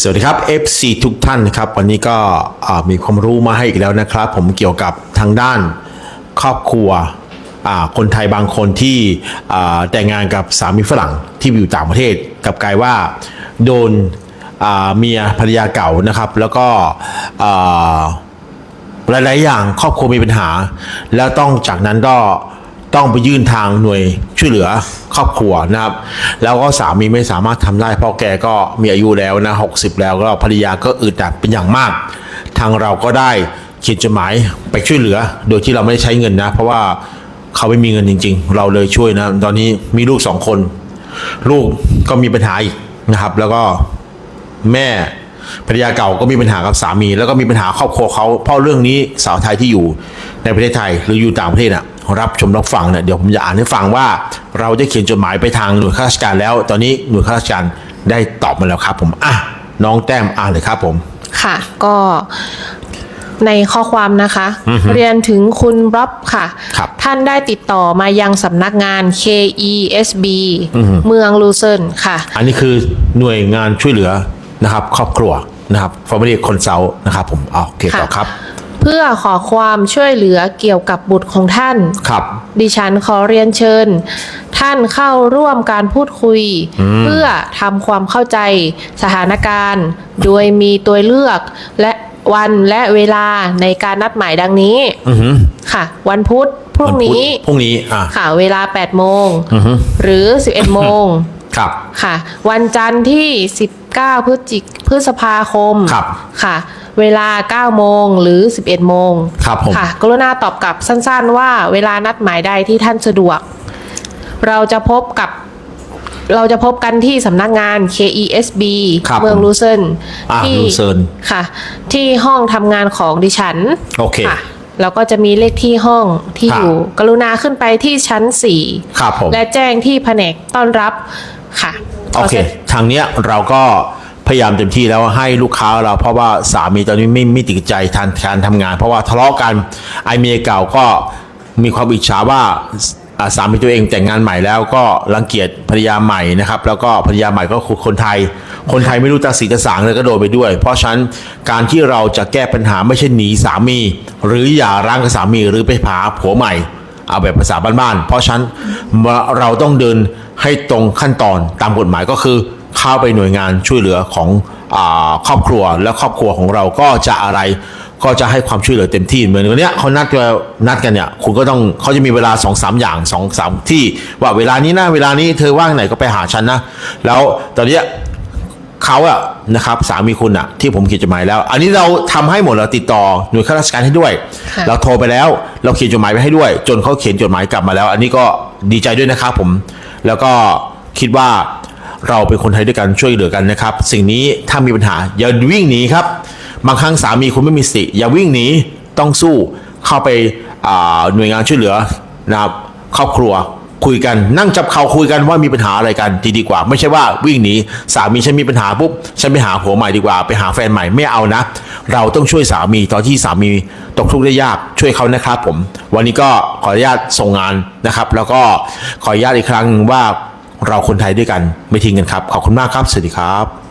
สวัสดีครับ FC ทุกท่านนะครับ วันนี้ก็มีความรู้มาให้อีกแล้วนะครับ ผมเกี่ยวกับทางด้านครอบครัวคนไทยบางคนที่แต่งงานกับสามีฝรั่งที่อยู่ต่างประเทศกลับกลายว่าโดนเมียภรรยาเก่านะครับ แล้วก็หลาย ๆ อย่างครอบครัวมีปัญหา แล้วต้องจากนั้นก็ ต้องไปยื่นทางหน่วยช่วยเหลือครอบครัวนะครับ แล้วก็สามีไม่สามารถทำได้เพราะแกก็มีอายุแล้วนะ60แล้วก็ภรรยาก็อึดอัดเป็นอย่างมาก ทางเราก็ได้เขียนจดหมายไปช่วยเหลือ โดยที่เราไม่ได้ใช้เงินนะ เพราะว่าเขาไม่มีเงินจริง ๆ เราเลยช่วยนะ ตอนนี้มีลูกสองคน ลูกก็มีปัญหาอีกนะครับ แล้วก็แม่ภรรยาเก่าก็มีปัญหากับสามี แล้วก็มีปัญหาครอบครัวเขาเพราะเรื่องนี้สาวไทยที่อยู่ในประเทศไทยหรืออยู่ต่างประเทศอะ รับชมรับฟังเนี่ยเดี๋ยวผมจะอ่านให้ฟังว่า เราได้เขียนจดหมายไปทางหน่วยข้าราชการแล้ว ตอนนี้หน่วยข้าราชการได้ตอบมาแล้วครับ ผมอะน้องแต้มอ่านเลยครับผม ค่ะ ก็ในข้อความนะคะ เรียนถึงคุณบ๊อบค่ะครับท่านได้ติดต่อมายังสำนักงาน KESB เมืองลูเซิร์นค่ะ อันนี้คือหน่วยงานช่วยเหลือนะครับ ครอบครัวนะครับ Family Consult นะครับผมเอาโอเคต่อครับเพื่อขอความช่วยเหลือเกี่ยวกับบุตรของท่าน ครับ ดิฉันขอเรียนเชิญ ท่านเข้าร่วมการพูดคุยเพื่อทำความเข้าใจสถานการณ์ โดยมีตัวเลือกและวันและเวลาในการนัดหมายดังนี้อือหือค่ะ วันพุธพรุ่งนี้วันพุธพรุ่งนี้ อะ ค่ะเวลา 8 โมง อือหือ หรือ 11 โมง ครับ ค่ะ วันจันทร์ที่ 19 พฤศจิกพฤษภาคมครับ ค่ะ เวลา 9 โมงหรือ 11 โมงครับผม ค่ะ กรุณาตอบกลับสั้นๆ ว่าเวลานัดหมายใดที่ท่านสะดวก เราจะพบกับเราจะพบกันที่สำนักงาน KESB ครับเมืองผมลูเซิร์นอ่าที่ลูเซิร์น ค่ะ ที่ห้องทำงานของดิฉัน โอเค ค่ะแล้วก็จะมีเลขที่ห้องที่ครับ อยู่ กรุณาขึ้นไปที่ชั้น4ครับผมและแจ้งที่แผนกต้อนรับค่ะโอเค ทางเนี้ยเราก็ พยายามเต็มที่แล้วให้ลูกค้าเราเพราะว่าสามีตอนนี้ไม่ไม่ติดใจทานการทำงาน เพราะว่าทะเลาะกันไอเมียเก่าก็มีความอิจฉาว่าอ่าสามีตัวเองแต่งงานใหม่แล้วก็รังเกียจภรรยาใหม่นะครับ แล้วก็ภรรยาใหม่ก็คือคนไทย คนไทยไม่รู้ตาสีตาสางเลยก็โดนไปด้วย เพราะฉะนั้นการที่เราจะแก้ปัญหาไม่ใช่หนีสามี หรืออย่าร้างกับสามีหรือไปหาผัวใหม่ เอาแบบภาษาบ้านๆเพราะฉะนั้นเราต้องเดินให้ตรงขั้นตอนตามกฎหมายก็คือ เข้าไปหน่วยงานช่วยเหลือของอาครอบครัวและครอบครัวของเราก็จะอะไรก็จะให้ความช่วยเหลือเต็มที่เหมือนวันเนี้ยเขานัดกันนัดกันเนี่ยคุณก็ต้องเขาจะมีเวลา2อสอย่าง2อสามที่ว่าเวลานี้นะเวลานี้เธอว่างไหนก็ไปหาฉันนะแล้วตอนเนี้ยเขาอะนะครับสามีคุณอะที่ผมเขียนจดหมายแล้ว อันนี้เราทำให้หมดเราติดต่อหน่วยข้าราชการให้ด้วยค่ะเราโทรไปแล้วเราเขียนจดหมายไปให้ด้วย จนเขาเขียนจดหมายกลับมาแล้ว อันนี้ก็ดีใจด้วยนะครับผมแล้วก็คิดว่า เราเป็นคนไทยด้วยกันช่วยเหลือกันนะครับ สิ่งนี้ถ้ามีปัญหา อย่าวิ่งหนีครับ บางครั้งสามีคุณไม่มีสติ อย่าวิ่งหนีต้องสู้เข้าไปาหน่วยงานช่วยเหลือนะครับครอบครัวคุยกันนั่งจับเข่าคุยกันว่ามีปัญหาอะไรกันดีดีกว่า ไม่ใช่ว่าวิ่งหนีสามีฉันมีปัญหาปุ๊บฉันไปหาผัวใหม่ดีกว่า ไปหาแฟนใหม่ไม่เอานะ เราต้องช่วยสามีตอนที่สามีตกทุกข์ได้ยากช่วยเขานะครับผม วันนี้ก็ขออนุญาตส่งงานนะครับ แล้วก็ขออนุญาตอีกครั้งหนึ่งว่า เราคนไทยด้วยกันไม่ทิ้งกันครับ ขอบคุณมากครับ สวัสดีครับ